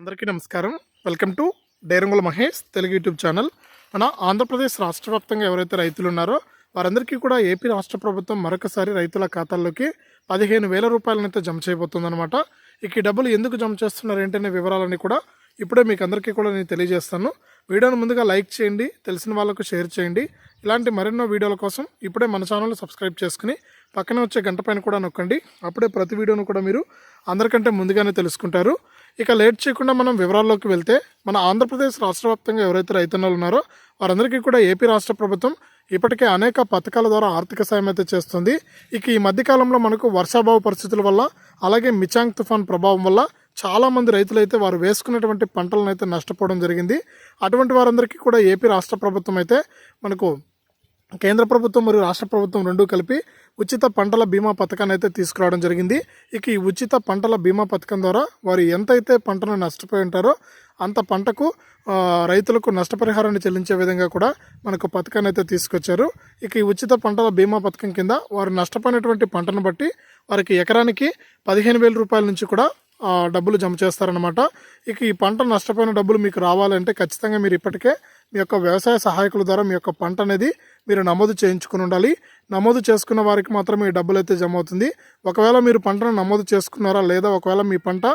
అందరికీ నమస్కారం. Welcome to డైరంగుల మహేష్ తెలుగు యూట్యూబ్ ఛానల్. మన ఆంధ్రప్రదేశ్ రాష్ట్ర వ్యాప్తంగా ఎవరైతే రైతులు ఉన్నారో వారందరికీ కూడా ఏపీ రాష్ట్ర ప్రభుత్వం మరొకసారి రైతుల ఖాతాల్లోకి పదిహేను వేల రూపాయలనైతే జమ చేయబోతుందన్నమాట. ఇక ఈ డబ్బులు ఎందుకు జమ చేస్తున్నారు ఏంటనే వివరాలని కూడా ఇప్పుడే మీకు అందరికీ కూడా నేను తెలియజేస్తాను. వీడియోను ముందుగా లైక్ చేయండి తెలిసిన వాళ్ళకు షేర్ చేయండి. ఇలాంటి మరెన్నో వీడియోల కోసం ఇప్పుడే మన ఛానల్ సబ్స్క్రైబ్ చేసుకుని పక్కన వచ్చే గంట పైన కూడా నొక్కండి. అప్పుడే ప్రతి వీడియోను కూడా మీరు అందరికంటే ముందుగానే తెలుసుకుంటారు. ఇక లేట్ చేయకుండా మనం వివరాల్లోకి వెళ్తే మన ఆంధ్రప్రదేశ్ రాష్ట్ర వ్యాప్తంగా ఎవరైతే రైతన్నలు ఉన్నారో వారందరికీ కూడా ఏపీ రాష్ట్ర ప్రభుత్వం ఇప్పటికే అనేక పథకాల ద్వారా ఆర్థిక సాయం అయితే చేస్తుంది. ఇక ఈ మధ్యకాలంలో మనకు వర్షాభావ పరిస్థితుల వల్ల అలాగే మిచాంగ్ తుఫాన్ ప్రభావం వల్ల చాలామంది రైతులైతే రైతులు అయితే వారు వేసుకున్నటువంటి పంటలను అయితే నష్టపోవడం జరిగింది. అటువంటి వారందరికీ కూడా ఏపీ రాష్ట్ర ప్రభుత్వం అయితే మనకు కేంద్ర ప్రభుత్వం మరియు రాష్ట్ర ప్రభుత్వం రెండూ కలిపి ఉచిత పంటల బీమా పథకాన్ని అయితే తీసుకురావడం జరిగింది. ఇక ఈ ఉచిత పంటల బీమా పథకం ద్వారా వారు ఎంతైతే పంటను నష్టపోయి ఉంటారో అంత పంటకు రైతులకు నష్టపరిహారాన్ని చెల్లించే విధంగా కూడా మనకు పథకాన్ని అయితే తీసుకొచ్చారు. ఇక ఈ ఉచిత పంటల బీమా పథకం కింద వారు నష్టపోయినటువంటి పంటను బట్టి వారికి ఎకరానికి పదిహేను వేల రూపాయల నుంచి కూడా డబ్బులు జమ చేస్తారనమాట ఇక ఈ పంట నష్టపోయిన డబ్బులు మీకు రావాలంటే ఖచ్చితంగా మీరు ఇప్పటికే మీ యొక్క వ్యవసాయ సహాయకుల ద్వారా మీ యొక్క పంట అనేది మీరు నమోదు చేయించుకుని ఉండాలి. నమోదు చేసుకున్న వారికి మాత్రమే ఈ డబ్బులు అయితే జమ అవుతుంది. ఒకవేళ మీరు పంటను నమోదు చేసుకున్నారా లేదా ఒకవేళ మీ పంట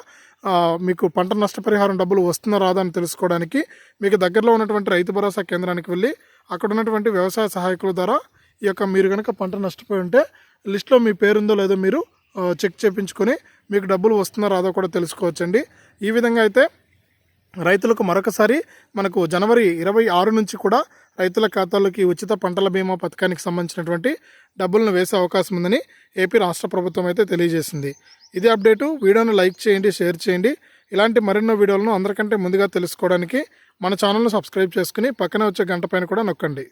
మీకు పంట నష్టపరిహారం డబ్బులు వస్తుందా రాదా అని తెలుసుకోవడానికి మీకు దగ్గరలో ఉన్నటువంటి రైతు భరోసా కేంద్రానికి వెళ్ళి అక్కడ ఉన్నటువంటి వ్యవసాయ సహాయకుల ద్వారా ఈ యొక్క మీరు కనుక పంట నష్టపోయి ఉంటే లిస్ట్లో మీ పేరుందో లేదో మీరు చెక్ చేయించుకొని మీకు డబ్బులు వస్తుందా రాదో కూడా తెలుసుకోవచ్చండి. ఈ విధంగా అయితే రైతులకు మరొకసారి మనకు జనవరి ఇరవై ఆరు నుంచి కూడా రైతుల ఖాతాలోకి ఉచిత పంటల బీమా పథకానికి సంబంధించినటువంటి డబ్బులను వేసే అవకాశం ఉందని ఏపీ రాష్ట్ర ప్రభుత్వం అయితే తెలియజేసింది. ఇది అప్డేటు వీడియోను లైక్ చేయండి షేర్ చేయండి. ఇలాంటి మరెన్నో వీడియోలను అందరికంటే ముందుగా తెలుసుకోవడానికి మన ఛానల్ను సబ్స్క్రైబ్ చేసుకుని పక్కనే వచ్చే గంట పైన కూడా నొక్కండి.